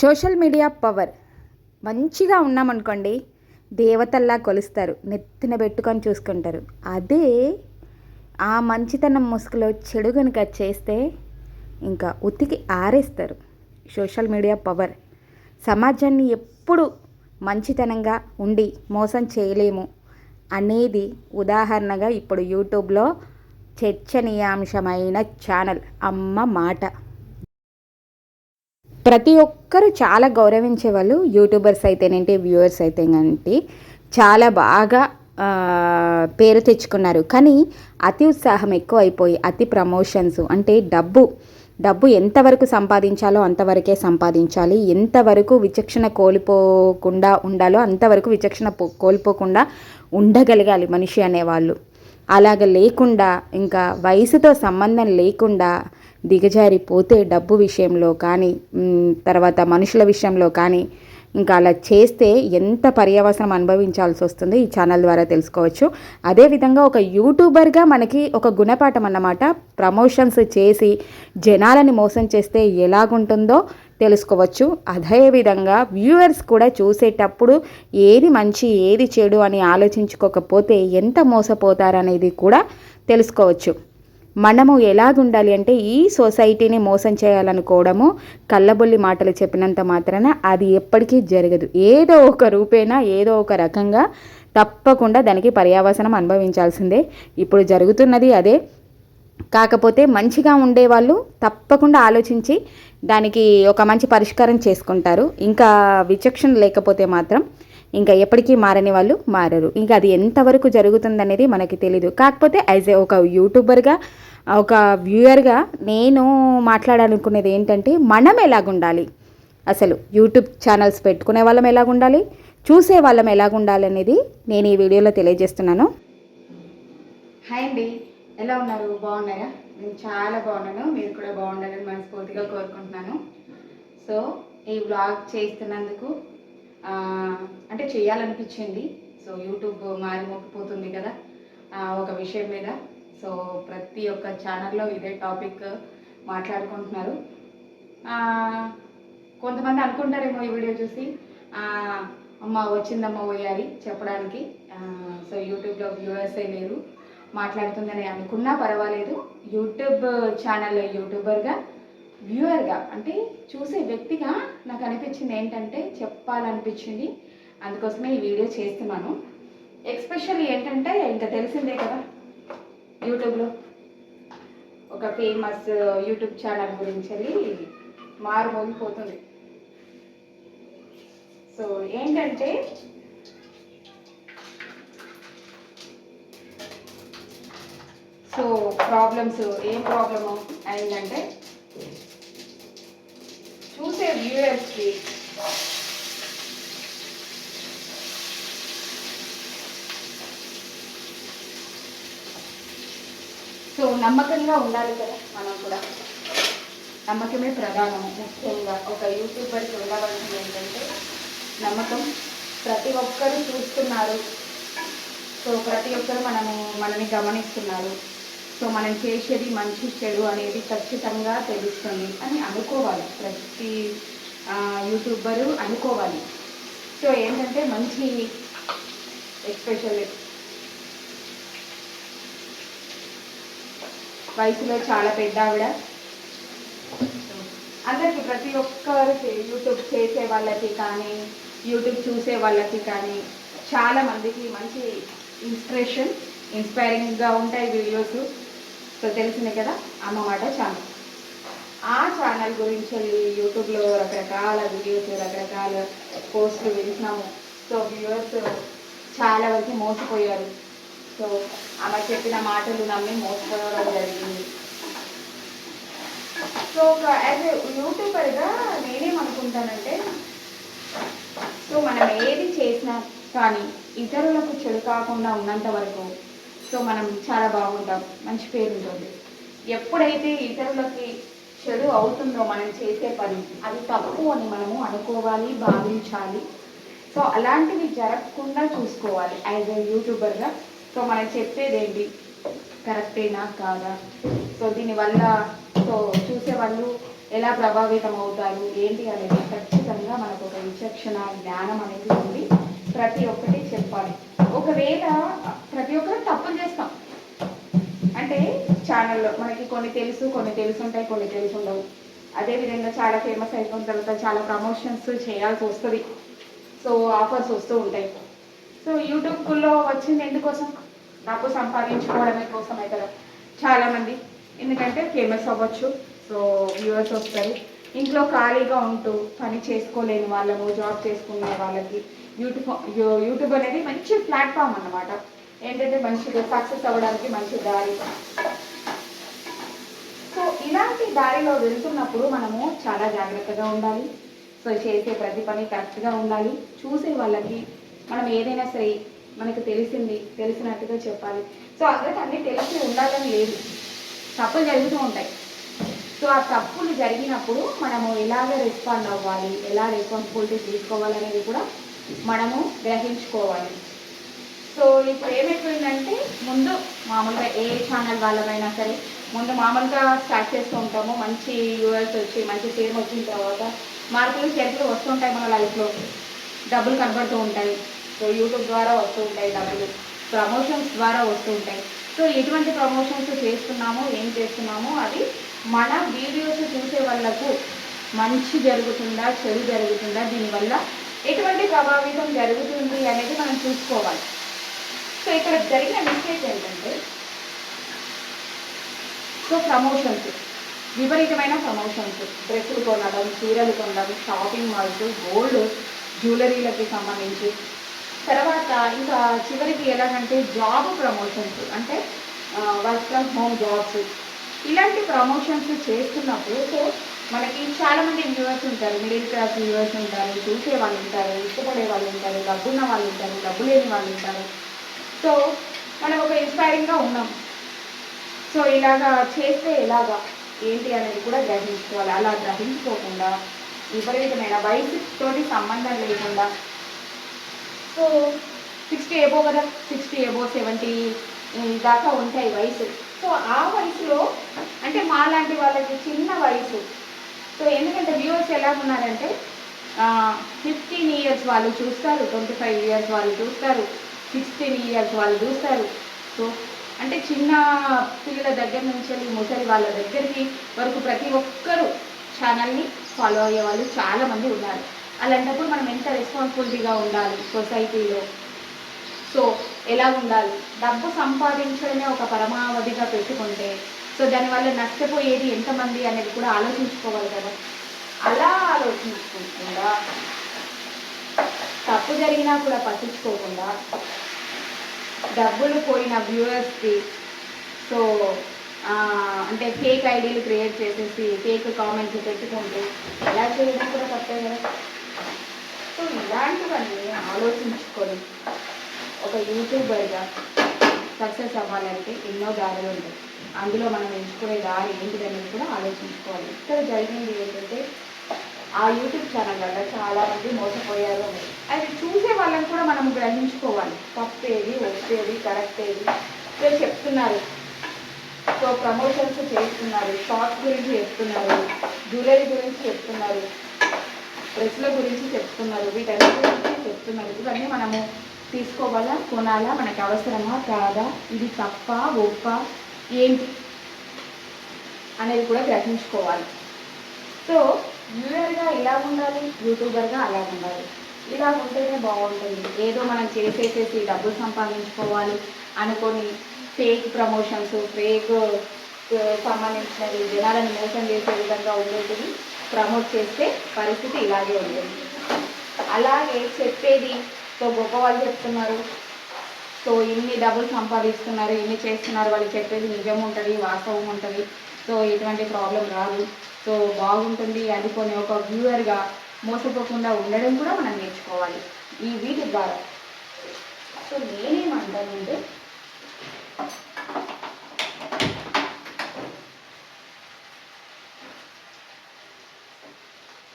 Social media power. మంచిగా ఉన్నామనుకోండి దేవతల్లా కొలుస్తారు నెత్తిన పెట్టుకొని చూసుకుంటారు. అదే ఆ మంచితనం ముసుగులో చెడు కనుక చేస్తే ఇంకా ఉతికి ఆరేస్తారు సోషల్ మీడియా పవర్. సమాజాన్ని ఎప్పుడు మంచితనంగా ఉండి మోసం చేయలేము అనేది ఉదాహరణగా ఇప్పుడు యూట్యూబ్లో చర్చనీయాంశమైన ఛానల్ అమ్మ మాట. ప్రతి ఒక్కరు చాలా గౌరవించే వాళ్ళు యూట్యూబర్స్ అయితేనేంటి వ్యూవర్స్ అయితేనేంటి చాలా బాగా పేరు తెచ్చుకున్నారు. కానీ అతి ఉత్సాహం ఎక్కువ అయిపోయి అతి ప్రమోషన్స్ అంటే డబ్బు డబ్బు ఎంతవరకు సంపాదించాలో అంతవరకే సంపాదించాలి. ఎంతవరకు విచక్షణ కోల్పోకుండా ఉండాలో అంతవరకు విచక్షణ పో- కోల్పోకుండా ఉండగలగాలి మనిషి అనేవాళ్ళు. అలాగ లేకుండా ఇంకా వయసుతో సంబంధం లేకుండా దిగజారిపోతే డబ్బు విషయంలో కానీ తర్వాత మనుషుల విషయంలో కానీ ఇంకా అలా చేస్తే ఎంత పర్యవసనం అనుభవించాల్సి వస్తుంది ఈ ఛానల్ ద్వారా తెలుసుకోవచ్చు. అదేవిధంగా ఒక యూట్యూబర్గా మనకి ఒక గుణపాఠం అన్నమాట ప్రమోషన్స్ చేసి జనాలని మోసం చేస్తే ఎలాగుంటుందో తెలుసుకోవచ్చు. అదేవిధంగా వ్యూవర్స్ కూడా చూసేటప్పుడు ఏది మంచి ఏది చెడు అని ఆలోచించుకోకపోతే ఎంత మోసపోతారనేది కూడా తెలుసుకోవచ్చు. మనము ఎలాగుండాలి అంటే ఈ సొసైటీని మోసం చేయాలనుకోవడము కళ్ళబొల్లి మాటలు చెప్పినంత మాత్రాన అది ఎప్పటికీ జరగదు. ఏదో ఒక రూపేణా ఏదో ఒక రకంగా తప్పకుండా దానికి పర్యావసనం అనుభవించాల్సిందే. ఇప్పుడు జరుగుతున్నది అదే. కాకపోతే మంచిగా ఉండేవాళ్ళు తప్పకుండా ఆలోచించి దానికి ఒక మంచి పరిష్కారం చేసుకుంటారు. ఇంకా విచక్షణ లేకపోతే మాత్రం ఇంకా ఎప్పటికీ మారని వాళ్ళు మారరు. ఇంకా అది ఎంతవరకు జరుగుతుందనేది మనకి తెలీదు. కాకపోతే యాజ్ ఏ ఒక యూట్యూబర్గా ఒక వ్యూయర్గా నేను మాట్లాడాలనుకునేది ఏంటంటే మనం ఎలాగుండాలి? అసలు యూట్యూబ్ ఛానల్స్ పెట్టుకునే వాళ్ళం ఎలాగుండాలి? చూసే వాళ్ళం ఎలాగుండాలి అనేది నేను ఈ వీడియోలో తెలియజేస్తున్నాను. హాయ్ అండి. ఎలా ఉన్నారు? బాగున్నారా? నేను చాలా బాగున్నాను. మీరు కూడా బాగుండాలని మనస్ఫూర్తిగా కోరుకుంటున్నాను. సో ఈ వ్లాగ్ చేస్తున్నందుకు అంటే చేయాలనిపించింది. సో యూట్యూబ్ మారిమోగిపోతుంది కదా ఒక విషయం మీద. సో ప్రతి ఒక్క ఛానల్లో ఇదే టాపిక్ మాట్లాడుకుంటున్నారు. కొంతమంది అనుకుంటారేమో ఈ వీడియో చూసి. అమ్మ వచ్చిందమ్మ పోయాలి చెప్పడానికి. సో యూట్యూబ్లో వ్యూవర్సే లేరు. మాట్లాడుతుందని అనుకున్నా పర్వాలేదు. యూట్యూబ్ ఛానల్ యూట్యూబర్గా వ్యూవర్గా అంటే చూసే వ్యక్తిగా నాకు అనిపించింది ఏంటంటే చెప్పాలనిపించింది. అందుకోసమే ఈ వీడియో చేస్తున్నాను. ఎక్స్పెషల్లీ ఏంటంటే ఇంకా తెలిసిందే కదా యూట్యూబ్లో. ఒక ఫేమస్ యూట్యూబ్ ఛానల్ గురించి వెళ్ళి మారుమోగిపోతుంది. సో ఏంటంటే సో ప్రాబ్లమ్స్ ఏం ప్రాబ్లము? అయిందంటే చూసే వ్యూయర్స్కి. సో నమ్మకంగా ఉండాలి కదా మనం కూడా. నమ్మకమే ప్రధానము. ముఖ్యంగా ఒక యూట్యూబర్కి ఉండవలసింది ఏంటంటే నమ్మకం ప్రతి ఒక్కరు చూస్తున్నారు. సో ప్రతి ఒక్కరు మనము మనని గమనిస్తున్నారు. సో మనం చేసేది మంచి చెడు అనేది ఖచ్చితంగా తెలుస్తుంది అని అనుకోవాలి. ప్రతి యూట్యూబరు అనుకోవాలి. సో ఏంటంటే మంచి ఎస్పెషల్లీ వయసులో చాలా పెద్ద ఆవిడ. అందరికి ప్రతి ఒక్కరికి యూట్యూబ్ చేసే వాళ్ళకి కానీ యూట్యూబ్ చూసే వాళ్ళకి కానీ చాలా మందికి మంచి ఇన్స్పిరేషన్ ఇన్స్పైరింగ్గా ఉంటాయి వీడియోస్. సో తెలిసింది కదా అమ్మ మాట ఛానల్. ఆ ఛానల్ గురించి యూట్యూబ్లో రకరకాల వీడియోస్ రకరకాల పోస్టులు వింటున్నాము సో వ్యూవర్స్ చాలా వరకు మోసపోయారు. సో ఆమె చెప్పిన మాటలు నమ్మి మోసపోవడం జరిగింది. సో ఒక యాజ్ ఏ యూట్యూబర్గా నేనేమనుకుంటానంటే సో మనం ఏది చేసినా కానీ ఇతరులకు చెడు కాకుండా ఉన్నంత వరకు సో మనం చాలా బాగుంటాం. మంచి పేరు ఉంటుంది ఎప్పుడైతే ఇతరులకి చెడు అవుతుందో మనం చేసే పని అది తప్పు అని మనము అనుకోవాలి భావించాలి. సో అలాంటివి జరగకుండా చూసుకోవాలి యాజ్ అ యూట్యూబర్గా. సో మనం చెప్పేది ఏంటి కరెక్టేనా కాదా? సో దీనివల్ల సో చూసేవాళ్ళు ఎలా ప్రభావితం అవుతారు ఏంటి అనేది ఖచ్చితంగా మనకు ఒక విచక్షణ జ్ఞానం అనేది ఉంది ప్రతి ఒక్కటి చెప్పాలి. ఒకవేళ ప్రతి ఒక్కరు తప్పులు చేస్తాం. అంటే ఛానల్లో మనకి కొన్ని తెలుసు కొన్ని తెలుసు ఉంటాయి కొన్ని తెలుసు ఉండవు అదేవిధంగా చాలా ఫేమస్ అయిపోయిన తర్వాత చాలా ప్రమోషన్స్ చేయాల్సి వస్తుంది. సో ఆఫర్స్ వస్తూ ఉంటాయి. సో యూట్యూబ్లో వచ్చింది ఎందుకోసం? డబ్బు సంపాదించుకోవడమే కోసమే కదా. చాలామంది ఎందుకంటే ఫేమస్ అవ్వచ్చు. సో వ్యూవర్స్ వస్తారు. ఇంట్లో ఖాళీగా ఉంటూ పని చేసుకోలేని వాళ్ళము జాబ్ చేసుకునే వాళ్ళకి యూట్యూబ్ యూట్యూబ్ అనేది మంచి ప్లాట్ఫామ్ అన్నమాట. ఏంటంటే మంచిగా సక్సెస్ అవ్వడానికి మంచి దారి. సో ఇలాంటి దారిలో వెళ్తున్నప్పుడు మనము చాలా జాగ్రత్తగా ఉండాలి. సో చేసే ప్రతి పని కరెక్ట్గా ఉండాలి. చూసే వాళ్ళకి మనం ఏదైనా సరే మనకు తెలిసింది తెలిసినట్టుగా చెప్పాలి. సో అందరికి అన్నీ తెలిసి ఉండాలని లేదు. తప్పులు జరుగుతూ ఉంటాయి. సో ఆ తప్పులు జరిగినప్పుడు మనము ఎలాగ రెస్పాండ్ అవ్వాలి? ఎలా రెస్పాన్సిబిలిటీ తీసుకోవాలి అనేది కూడా మనము గ్రహించుకోవాలి. సో ఇప్పుడు ఏమైపోయిందంటే ముందు మామూలుగా ఏ ఛానల్ వాళ్ళమైనా సరే ముందు మామూలుగా స్టార్ట్ చేస్తూ ఉంటాము. మంచి యూఎస్ వచ్చి మంచి ఫేమ్ వచ్చిన తర్వాత మార్పులు చేతులు వస్తుంటాయి మన లైఫ్లో డబ్బులు కనబడుతూ ఉంటాయి. సో యూట్యూబ్ ద్వారా వస్తూ ఉంటాయి డబ్బులు. ప్రమోషన్స్ ద్వారా వస్తూ ఉంటాయి. సో ఎటువంటి ప్రమోషన్స్ చేస్తున్నామో ఏం చేస్తున్నామో? అది మన వీడియోస్ చూసే వాళ్ళకు మంచి జరుగుతుందా చెడు జరుగుతుందా? దీనివల్ల ఎటువంటి ప్రభావితం జరుగుతుంది అనేది మనం చూసుకోవాలి. సో ఇక్కడ జరిగిన మిస్టేక్ ఏంటంటే సో ప్రమోషన్స్ విపరీతమైన ప్రమోషన్స్ డ్రెస్సులు కొనడం చీరలు కొనడం షాపింగ్ మాల్స్ గోల్డ్ జ్యువెలరీలకి సంబంధించి. తర్వాత ఇంకా చివరికి ఎలాగంటే జాబ్ ప్రమోషన్స్ అంటే వర్క్ ఫ్రమ్ హోమ్ జాబ్స్ ఇలాంటి ప్రమోషన్స్ చేస్తున్నప్పుడు సో మనకి చాలామంది వ్యూవర్స్ ఉంటారు. మిడిల్ క్లాస్ వ్యూవర్స్ ఉంటారు. చూసే వాళ్ళు ఉంటారు. ఇష్టపడే వాళ్ళు ఉంటారు. డబ్బున్న వాళ్ళు ఉంటారు. డబ్బు లేని వాళ్ళు ఉంటారు. సో మనం ఒక ఇన్స్పైరింగ్గా ఉన్నాం. సో ఇలాగా చేస్తే ఎలాగా? ఏంటి అనేది కూడా గ్రహించుకోవాలి. అలా గ్రహించుకోకుండా విపరీతమైన వయసుతోటి సంబంధం లేకుండా. సో సిక్స్టీ ఏబో కదా? సిక్స్టీ ఏబో సెవెంటీ దాకా ఉంటాయి వయసు. సో ఆ వయసులో అంటే మాలాంటి వాళ్ళకి చిన్న వయసు. సో ఎందుకంటే వ్యూవర్స్ ఎలా ఉన్నారంటే ఫిఫ్టీన్ ఇయర్స్ వాళ్ళు చూస్తారు ట్వంటీ ఫైవ్ ఇయర్స్ వాళ్ళు చూస్తారు. సిక్స్టీన్ ఇయర్స్ వాళ్ళు చూస్తారు. సో అంటే చిన్న పిల్లల దగ్గర నుంచి వెళ్ళి ముసలి వాళ్ళ దగ్గరికి వరకు ప్రతి ఒక్కరూ ఛానల్ని ఫాలో అయ్యే వాళ్ళు చాలామంది ఉన్నారు. అలాంటప్పుడు మనం ఎంత రెస్పాన్సిబిలిటీగా ఉండాలి సొసైటీలో సో ఎలా ఉండాలి? డబ్బు సంపాదించడమే ఒక పరమావధిగా పెట్టుకుంటే సో దానివల్ల నష్టపోయేది ఎంతమంది అనేది కూడా ఆలోచించుకోవాలి కదా. అలా ఆలోచించుకోకుండా తప్పు జరిగినా కూడా పట్టించుకోకుండా డబ్బులు పోయిన వ్యూవర్స్కి సో అంటే ఫేక్ ఐడీలు క్రియేట్ చేసేసి ఫేక్ కామెంట్స్ పెట్టుకుంటూ ఎలా చేయడం కూడా తప్పే కదా? సో ఇలాంటివన్నీ ఆలోచించుకొని ఒక యూట్యూబర్గా సక్సెస్ అవ్వాలంటే ఎన్నో దారులు ఉంటాయి. అందులో మనం ఎంచుకునే దారి ఏంటిదనేది కూడా ఆలోచించుకోవాలి. ఇక్కడ జరిగింది ఏంటంటే ఆ యూట్యూబ్ ఛానల్ వల్ల చాలామంది మోసపోయారు అని. అది చూసే వాళ్ళని కూడా మనం గ్రహించుకోవాలి. తప్పేది వచ్చేది కరెక్ట్ ఏది వీళ్ళు చెప్తున్నారు. సో ప్రమోషన్స్ చేస్తున్నారు షార్ట్స్ గురించి చెప్తున్నారు జ్యువెలరీ గురించి చెప్తున్నారు డ్రెస్ల గురించి చెప్తున్నారు వీటన్నిటి గురించి చెప్తున్నారు. ఇవన్నీ మనము తీసుకోవాలా కొనాలా మనకి అవసరమా కాదా ఇది తప్ప గొప్ప ఏంటి అనేది కూడా గ్రహించుకోవాలి. సో వ్యూయర్గా ఇలా ఉండాలి? యూట్యూబర్గా అలా ఉండాలి. ఇలా ఉంటేనే బాగుంటుంది. ఏదో మనం చేసేసేసి డబ్బులు సంపాదించుకోవాలి అనుకొని ఫేక్ ప్రమోషన్స్ ఫేక్ సంబంధించినవి జనాలను మోసం చేసే విధంగా ఉండేటివి ప్రమోట్ చేస్తే పరిస్థితి ఇలాగే ఉంటుంది. అలాగే చెప్పేది సో గొప్ప వాళ్ళు చెప్తున్నారు. సో ఇన్ని డబ్బులు సంపాదిస్తున్నారు ఇన్ని చేస్తున్నారు వాళ్ళు చెప్పేది నిజం ఉంటుంది వాస్తవం ఉంటుంది. సో ఎటువంటి ప్రాబ్లం రాదు. సో బాగుంటుంది అనుకునే ఒక వ్యూవర్గా మోసపోకుండా ఉండడం కూడా మనం నేర్చుకోవాలి. ఈ వీటి ద్వారా. సో నేనేమంటానంటే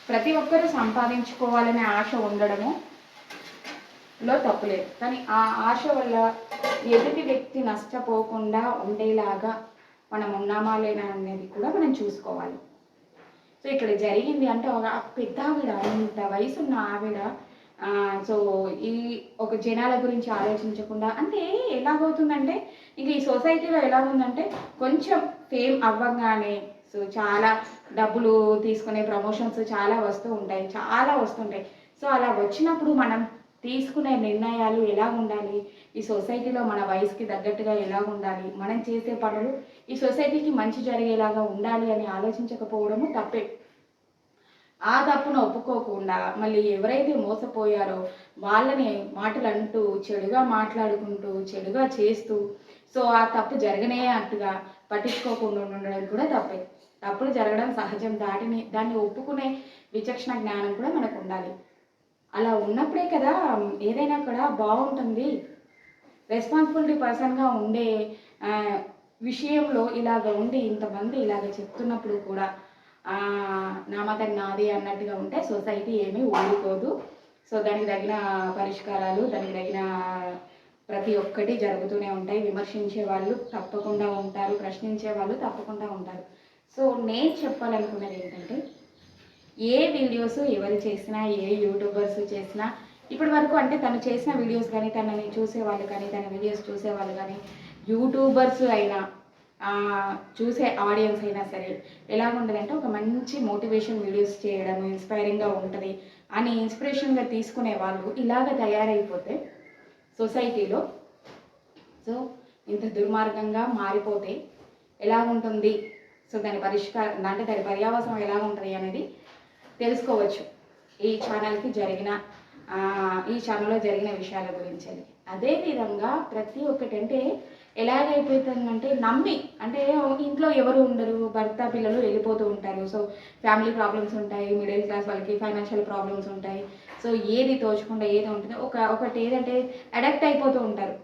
ప్రతి ఒక్కరూ సంపాదించుకోవాలనే ఆశ ఉండడము లో తప్పులేదు కానీ ఆ ఆశ వల్ల ఎదుటి వ్యక్తి నష్టపోకుండా ఉండేలాగా మనం ఉన్నామా లేనా అనేది కూడా మనం చూసుకోవాలి. సో ఇక్కడ జరిగింది అంటే ఒక పెద్ద ఆవిడ ఇంత వయసున్న ఆవిడ సో ఈ ఒక జనాల గురించి ఆలోచించకుండా అంటే ఎలాగవుతుందంటే ఇక ఈ సొసైటీలో ఎలా ఉందంటే కొంచెం ఫేమ్ అవ్వగానే సో చాలా డబ్బులు తీసుకునే ప్రమోషన్స్ చాలా వస్తూ ఉంటాయి చాలా వస్తుంటాయి. సో అలా వచ్చినప్పుడు మనం తీసుకునే నిర్ణయాలు ఎలా ఉండాలి? ఈ సొసైటీలో మన వయసుకి తగ్గట్టుగా ఎలా ఉండాలి? మనం చేసే పనులు ఈ సొసైటీకి మంచి జరిగేలాగా ఉండాలి అని ఆలోచించకపోవడము తప్పే. ఆ తప్పును ఒప్పుకోకుండా మళ్ళీ ఎవరైతే మోసపోయారో వాళ్ళని మాటలు అంటూ చెడుగా మాట్లాడుకుంటూ చెడుగా చేస్తూ సో ఆ తప్పు జరగనే అట్టుగా పట్టించుకోకుండా ఉండడం కూడా తప్పే. తప్పులు జరగడం సహజం. దాటిని దాన్ని ఒప్పుకునే విచక్షణ జ్ఞానం కూడా మనకు ఉండాలి. అలా ఉన్నప్పుడే కదా ఏదైనా కూడా బాగుంటుంది. రెస్పాన్సిబిలిటీ పర్సన్గా ఉండే విషయంలో ఇలాగ ఉండి ఇంతమంది ఇలాగ చెప్తున్నప్పుడు కూడా ఆ, నా నాది అన్నట్టుగా ఉంటే సొసైటీ ఏమీ ఊడిపోదు సో దానికి తగిన పరిష్కారాలు దానికి తగిన ప్రతి ఒక్కటి జరుగుతూనే ఉంటాయి. విమర్శించే వాళ్ళు తప్పకుండా ఉంటారు ప్రశ్నించే వాళ్ళు తప్పకుండా ఉంటారు. సో నేను చెప్పాలనుకున్నది ఏంటంటే ఏ వీడియోస్ ఎవరు చేసినా ఏ యూట్యూబర్స్ చేసినా ఇప్పటి వరకు అంటే తను చేసిన వీడియోస్ కానీ తనని చూసేవాళ్ళు కానీ తన వీడియోస్ చూసేవాళ్ళు కానీ యూట్యూబర్స్ అయినా చూసే ఆడియన్స్ అయినా సరే ఎలా ఉంటుందంటే ఒక మంచి మోటివేషన్ వీడియోస్ చేయడం ఇన్స్పైరింగ్గా ఉంటుంది అని ఇన్స్పిరేషన్గా తీసుకునే వాళ్ళు ఇలాగ తయారైపోతే సొసైటీలో సో ఇంత దుర్మార్గంగా మారిపోతే ఎలా ఉంటుంది సో దాని పరిష్కారం అంటే దాని పర్యావసం ఎలా ఉంటుంది అనేది తెలుసుకోవచ్చు ఈ ఛానల్కి జరిగిన ఈ ఛానల్లో జరిగిన విషయాల గురించి అదేవిధంగా ప్రతి ఒక్కటి అంటే ఎలాగైపోతుందంటే నమ్మి అంటే ఇంట్లో ఎవరు ఉండరు భర్త పిల్లలు వెళ్ళిపోతూ ఉంటారు. సో ఫ్యామిలీ ప్రాబ్లమ్స్ ఉంటాయి మిడిల్ క్లాస్ వాళ్ళకి ఫైనాన్షియల్ ప్రాబ్లమ్స్ ఉంటాయి. సో ఏది తోచకుండా ఏది ఉంటుందో ఒక ఒకటి ఏదంటే అడక్ట్ అయిపోతూ ఉంటారు.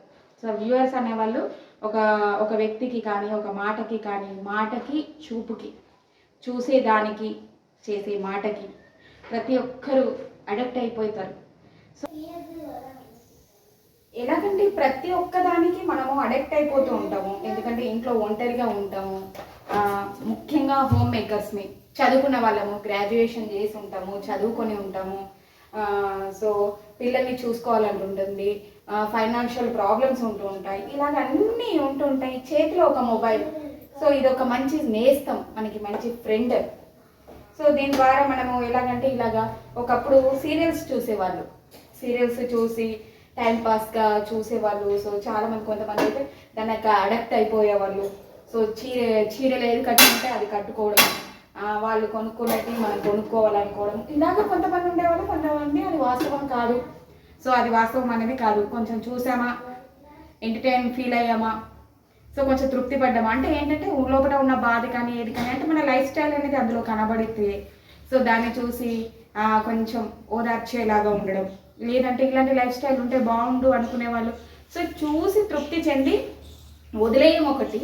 సో వ్యూవర్స్ అనేవాళ్ళు ఒక ఒక వ్యక్తికి కానీ ఒక మాటకి కానీ మాటకి చూపుకి చూసేదానికి చేసే మాటకి ప్రతి ఒక్కరూ అడప్ట్ అయిపోతారు. సో ఎలాగంటే ప్రతి ఒక్కదానికి మనము అడెక్ట్ అయిపోతూ ఉంటాము. ఎందుకంటే ఇంట్లో ఒంటరిగా ఉంటాము. ముఖ్యంగా హోమ్ మేకర్స్ని చదువుకున్న వాళ్ళము గ్రాడ్యుయేషన్ చేసి ఉంటాము చదువుకొని ఉంటాము. సో పిల్లల్ని చూసుకోవాలంటుంటుంది ఫైనాన్షియల్ ప్రాబ్లమ్స్ ఉంటూ ఉంటాయి. ఇలాగ అన్నీ ఉంటుంటాయి చేతిలో ఒక మొబైల్. సో ఇది ఒక మంచి నేస్తం. మనకి మంచి ఫ్రెండ్. సో దీని ద్వారా మనము ఎలాగంటే ఇలాగా ఒకప్పుడు సీరియల్స్ చూసేవాళ్ళు. సీరియల్స్ చూసి టైం పాస్గా చూసేవాళ్ళు. సో చాలా మంది కొంతమంది అయితే దానికి అడక్ట్ అయిపోయేవాళ్ళు. సో చీర చీరలు ఏది కట్టుకుంటే అది కట్టుకోవడం వాళ్ళు కొనుక్కున్నట్టు మనం కొనుక్కోవాలనుకోవడం. ఇలాగ కొంతమంది ఉండేవాళ్ళు కొంతమంది అది వాస్తవం కాదు. సో అది వాస్తవం అనేది కాదు. కొంచెం చూసామా? Entertain feel అయ్యామా? సో కొంచెం తృప్తి పడ్డాము అంటే ఏంటంటే లోపల ఉన్న బాధ కానీ ఏది కానీ అంటే మన లైఫ్ స్టైల్ అనేది అందులో కనబడితే సో దాన్ని చూసి కొంచెం ఓదార్చేలాగా ఉండడం. లేదంటే ఇలాంటి లైఫ్ స్టైల్ ఉంటే బాగుండు అనుకునే వాళ్ళు. సో చూసి తృప్తి చెంది వదిలేయం ఒకటి.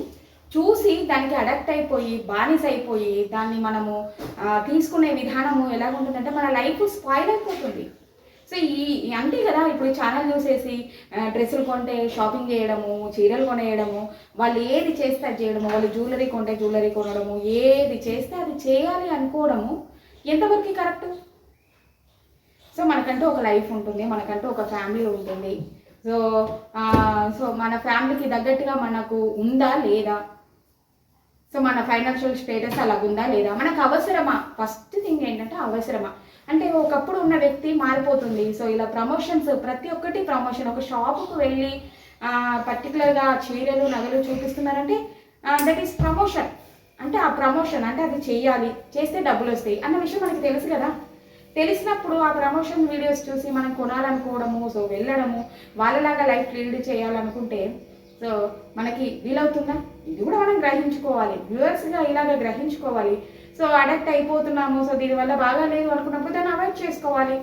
చూసి దానికి అడక్ట్ అయిపోయి బానిస అయిపోయి దాన్ని మనము తీసుకునే విధానము ఎలా ఉంటుందంటే మన లైఫ్ స్పాయిల్ అయిపోతుంది. సో ఈ అంటే కదా ఇప్పుడు ఛానల్ చూసేసి డ్రెస్సులు కొంటే షాపింగ్ చేయడము చీరలు కొనేయడము వాళ్ళు ఏది చేస్తే అది చేయడము వాళ్ళు జ్యువెలరీ కొంటే జ్యువెలరీ కొనడము ఏది చేస్తే అది చేయాలి అనుకోవడము ఎంతవరకు కరెక్ట్ సో మనకంటూ ఒక లైఫ్ ఉంటుంది మనకంటూ ఒక ఫ్యామిలీ ఉంటుంది. సో సో మన ఫ్యామిలీకి తగ్గట్టుగా మనకు ఉందా లేదా? సో మన ఫైనాన్షియల్ స్టేటస్ అలాగుందా లేదా? మనకు అవసరమా? ఫస్ట్ థింగ్ ఏంటంటే అవసరమా. అంటే ఒకప్పుడు ఉన్న వ్యక్తి మారిపోతుంది. సో ఇలా ప్రమోషన్స్ ప్రతి ఒక్కటి ప్రమోషన్. ఒక షాపుకు వెళ్ళి పర్టికులర్గా చీరలు నగలు చూపిస్తున్నారంటే దట్ ఈస్ ప్రమోషన్ అంటే ఆ ప్రమోషన్ అంటే అది చేయాలి చేస్తే డబ్బులు వస్తాయి అన్న విషయం మనకి తెలుసు కదా. తెలిసినప్పుడు ఆ ప్రమోషన్ వీడియోస్ చూసి మనం కొనాలనుకోవడము సో వెళ్ళడము వాళ్ళలాగా లైఫ్ లీడ్ చేయాలనుకుంటే సో మనకి వీలవుతుందా? ఇది కూడా మనం గ్రహించుకోవాలి. వ్యూవర్స్గా ఇలాగ గ్రహించుకోవాలి. సో అడక్ట్ అయిపోతున్నాము. సో దీనివల్ల బాగా లేదు అనుకున్నప్పుడు దాన్ని అవాయిడ్ చేసుకోవాలి.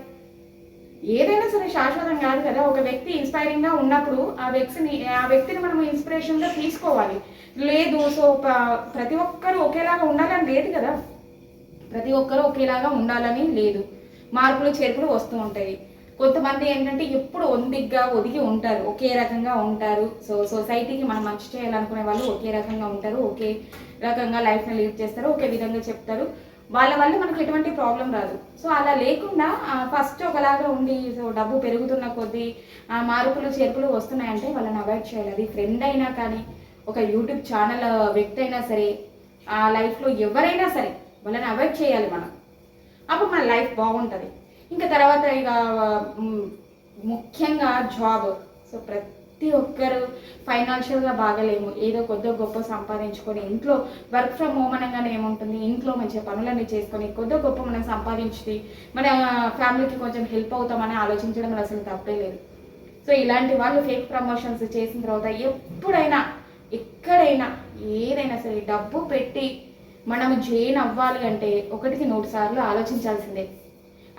ఏదైనా సరే శాశ్వతం కాదు కదా. ఒక వ్యక్తి ఇన్స్పైరింగ్గా ఉన్నప్పుడు ఆ వ్యక్తిని ఆ వ్యక్తిని మనం ఇన్స్పిరేషన్గా తీసుకోవాలి. లేదు సో ప్రతి ఒక్కరూ ఒకేలాగా ఉండాలని లేదు కదా. ప్రతి ఒక్కరూ ఒకేలాగా ఉండాలని లేదు. మార్పులు చేర్పులు వస్తూ ఉంటాయి. కొంతమంది ఏంటంటే ఎప్పుడు ఒందిగ్గా ఒదిగి ఉంటారు. ఒకే రకంగా ఉంటారు. సో సొసైటీకి మనం మంచి చేయాలనుకునే వాళ్ళు ఒకే రకంగా ఉంటారు. ఒకే రకంగా లైఫ్ని లీడ్ చేస్తారు ఒకే విధంగా చెప్తారు. వాళ్ళ వల్ల మనకి ఎటువంటి ప్రాబ్లం రాదు. సో అలా లేకుండా ఫస్ట్ ఒకలాగా ఉండి సో డబ్బు పెరుగుతున్న కొద్దీ ఆ, మార్పులు చేర్పులు వస్తున్నాయంటే వాళ్ళని అవాయిడ్ చేయాలి. అది ఫ్రెండ్ అయినా కానీ ఒక యూట్యూబ్ ఛానల్ వ్యక్తి అయినా సరే ఆ లైఫ్లో ఎవరైనా సరే వాళ్ళని అవాయిడ్ చేయాలి మనం. అప్పుడు మన లైఫ్ బాగుంటుంది. ఇంకా తర్వాత ఇక ముఖ్యంగా జాబ్ సో ప్రతి ప్రతి ఒక్కరు ఫైనాన్షియల్గా బాగలేము. ఏదో కొద్దిగా గొప్ప సంపాదించుకొని ఇంట్లో వర్క్ ఫ్రమ్ హోమ్ అనగానే ఏముంటుంది? ఇంట్లో మంచిగా పనులన్నీ చేసుకొని కొద్దిగా గొప్ప మనం సంపాదించి మన ఫ్యామిలీకి కొంచెం హెల్ప్ అవుతామని ఆలోచించడం అసలు తప్పే లేదు. సో ఇలాంటి వాళ్ళు ఫేక్ ప్రమోషన్స్ చేసిన తర్వాత ఎప్పుడైనా ఎక్కడైనా ఏదైనా సరే డబ్బు పెట్టి మనం జైన్ అవ్వాలి అంటే ఒకటికి నూరు సార్లు ఆలోచించాల్సిందే.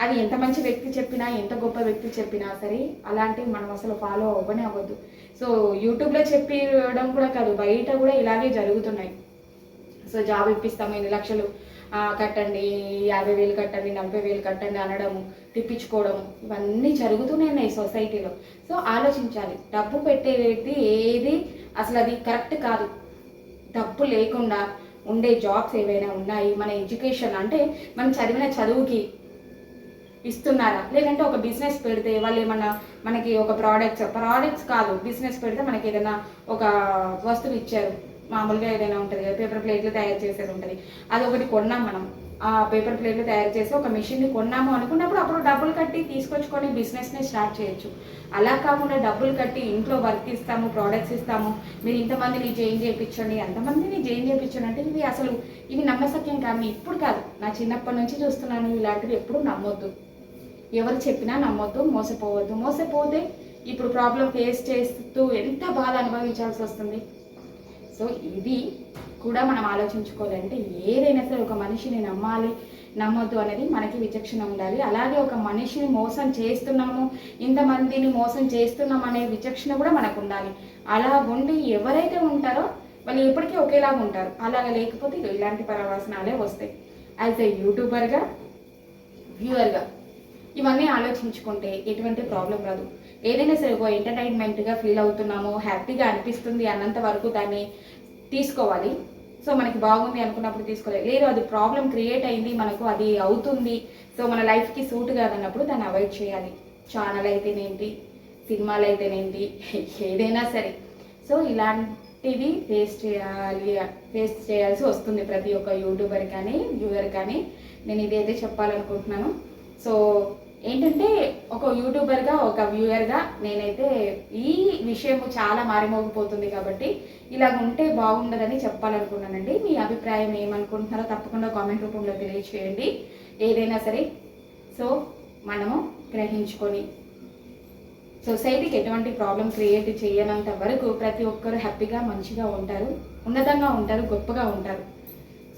అది ఎంత మంచి వ్యక్తి చెప్పినా ఎంత గొప్ప వ్యక్తి చెప్పినా సరే అలాంటివి మనం అసలు ఫాలో అవ్వనే అవ్వద్దు. సో యూట్యూబ్లో చెప్పడం కూడా కాదు బయట కూడా ఇలాగే జరుగుతున్నాయి. సో జాబ్ ఇప్పిస్తాము ఎన్ని లక్షలు కట్టండి యాభై వేలు కట్టండి నలభై వేలు కట్టండి అనడము తిప్పించుకోవడము ఇవన్నీ జరుగుతూనే ఉన్నాయి సొసైటీలో సో ఆలోచించాలి. డబ్బు పెట్టే వ్యక్తి ఏది అసలు అది కరెక్ట్ కాదు. డబ్బు లేకుండా ఉండే జాబ్స్ ఏవైనా ఉన్నాయి మన ఎడ్యుకేషన్ అంటే మనం చదివిన చదువుకి ఇస్తున్నారా? లేదంటే ఒక బిజినెస్ పెడితే వాళ్ళు ఏమన్నా మనకి ఒక ప్రోడక్ట్స్ ప్రోడక్ట్స్ కాదు బిజినెస్ పెడితే మనకి ఏదైనా ఒక వస్తువు ఇచ్చారు. మామూలుగా ఏదైనా ఉంటుంది కదా పేపర్ ప్లేట్లు తయారు చేసేది ఉంటుంది. అది ఒకటి కొన్నాం మనం. ఆ పేపర్ ప్లేట్లు తయారు చేసి ఒక మిషన్ని కొన్నాము అనుకున్నప్పుడు అప్పుడు డబ్బులు కట్టి తీసుకొచ్చుకొని బిజినెస్ని స్టార్ట్ చేయొచ్చు. అలా కాకుండా డబ్బులు కట్టి ఇంట్లో వర్క్ ఇస్తాము ప్రోడక్ట్స్ ఇస్తాము. మీరు ఇంతమందిని జైన్ చేయించండి ఎంతమందిని జైన్ చేయించండి అంటే ఇవి అసలు ఇవి నమ్మసక్యం కానీ ఇప్పుడు కాదు. నా చిన్నప్పటి నుంచి చూస్తున్నాను ఇలాంటివి ఎప్పుడు నమ్మొద్దు. ఎవరు చెప్పినా నమ్మొద్దు మోసపోవద్దు. మోసపోతే ఇప్పుడు ప్రాబ్లం ఫేస్ చేస్తూ ఎంత బాధ అనుభవించాల్సి వస్తుంది? సో ఇది కూడా మనం ఆలోచించుకోవాలంటే ఏదైనా సరే ఒక మనిషిని నమ్మాలి నమ్మొద్దు అనేది మనకి విచక్షణ ఉండాలి. అలాగే ఒక మనిషిని మోసం చేస్తున్నాము ఇంతమందిని మోసం చేస్తున్నాం అనే విచక్షణ కూడా మనకు ఉండాలి. అలా ఉండి ఎవరైతే ఉంటారో వాళ్ళు ఎప్పటికీ ఒకేలాగా ఉంటారు. అలాగ లేకపోతే ఇలాంటి పరవాసనాలే వస్తాయి. యాజ్ ఎ యూట్యూబర్గా వ్యూవర్గా ఇవన్నీ ఆలోచించుకుంటే ఎటువంటి ప్రాబ్లం రాదు. ఏదైనా సరే ఒక ఎంటర్టైన్మెంట్గా ఫీల్ అవుతున్నామో హ్యాపీగా అనిపిస్తుంది అన్నంత వరకు దాన్ని తీసుకోవాలి. సో మనకి బాగుంది అనుకున్నప్పుడు తీసుకోవాలి లేదు అది ప్రాబ్లం క్రియేట్ అయింది మనకు అది అవుతుంది. సో మన లైఫ్కి సూట్ కాదన్నప్పుడు దాన్ని అవాయిడ్ చేయాలి. ఛానల్ అయితేనేంటి సినిమాలు అయితేనేంటి ఏదైనా సరే. సో ఇలాంటివి ఫేస్ చేయాలి ఫేస్ చేయాల్సి వస్తుంది ప్రతి ఒక్క యూట్యూబర్ కానీ వ్యూవర్ కానీ. నేను ఇదైతే చెప్పాలనుకుంటున్నాను. సో ఏంటంటే ఒక యూట్యూబర్గా ఒక వ్యూయర్గా నేనైతే ఈ విషయం చాలా మారిమోగిపోతుంది కాబట్టి ఇలా ఉంటే బాగుండదని చెప్పాలనుకున్నానండి. మీ అభిప్రాయం ఏమనుకుంటున్నారో తప్పకుండా కామెంట్ రూపంలో తెలియచేయండి. ఏదైనా సరే సో మనము గ్రహించుకొని సొసైటీకి ఎటువంటి ప్రాబ్లం క్రియేట్ చేయనంత వరకు ప్రతి ఒక్కరు హ్యాపీగా మంచిగా ఉంటారు ఉన్నతంగా ఉంటారు గొప్పగా ఉంటారు.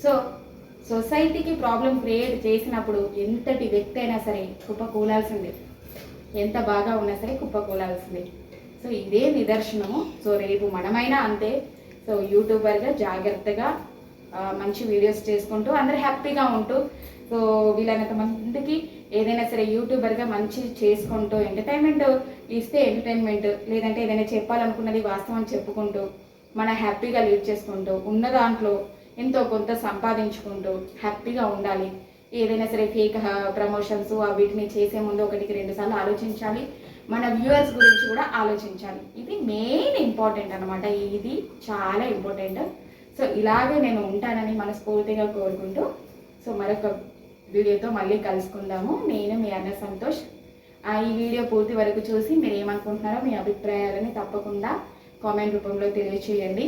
సో సొసైటీకి ప్రాబ్లం క్రియేట్ చేసినప్పుడు ఎంతటి వ్యక్తి అయినా సరే కుప్ప కూలాల్సిందే. ఎంత బాగా ఉన్నా సరే కుప్ప కూలాల్సిందే. సో ఇదే నిదర్శనము. సో రేపు మనమైనా అంతే. సో యూట్యూబర్గా జాగ్రత్తగా మంచి వీడియోస్ చేసుకుంటూ అందరు హ్యాపీగా ఉంటూ సో వీలైనంత మందికి ఏదైనా సరే యూట్యూబర్గా మంచి చేసుకుంటూ ఎంటర్టైన్మెంట్ ఇస్తే ఎంటర్టైన్మెంట్ లేదంటే ఏదైనా చెప్పాలనుకున్నది వాస్తవం చెప్పుకుంటూ మన హ్యాపీగా లీడ్ చేసుకుంటూ ఉన్న దాంట్లో ఎంతో కొంత సంపాదించుకుంటూ హ్యాపీగా ఉండాలి. ఏదైనా సరే ఫేక్ ప్రమోషన్స్ uh, వీటిని చేసే ముందు ఒకటికి రెండు సార్లు ఆలోచించాలి. మన వ్యూవర్స్ గురించి కూడా ఆలోచించాలి. ఇది మెయిన్ ఇంపార్టెంట్ అనమాట ఇది చాలా ఇంపార్టెంట్ సో ఇలాగే నేను ఉంటానని మనస్ఫూర్తిగా కోరుకుంటూ సో మరొక వీడియోతో మళ్ళీ కలుసుకుందాము. నేను మీ అన్న సంతోష్. ఈ వీడియో పూర్తి వరకు చూసి మీరు ఏమనుకుంటున్నారో మీ అభిప్రాయాలని తప్పకుండా కామెంట్ రూపంలో తెలియచేయండి.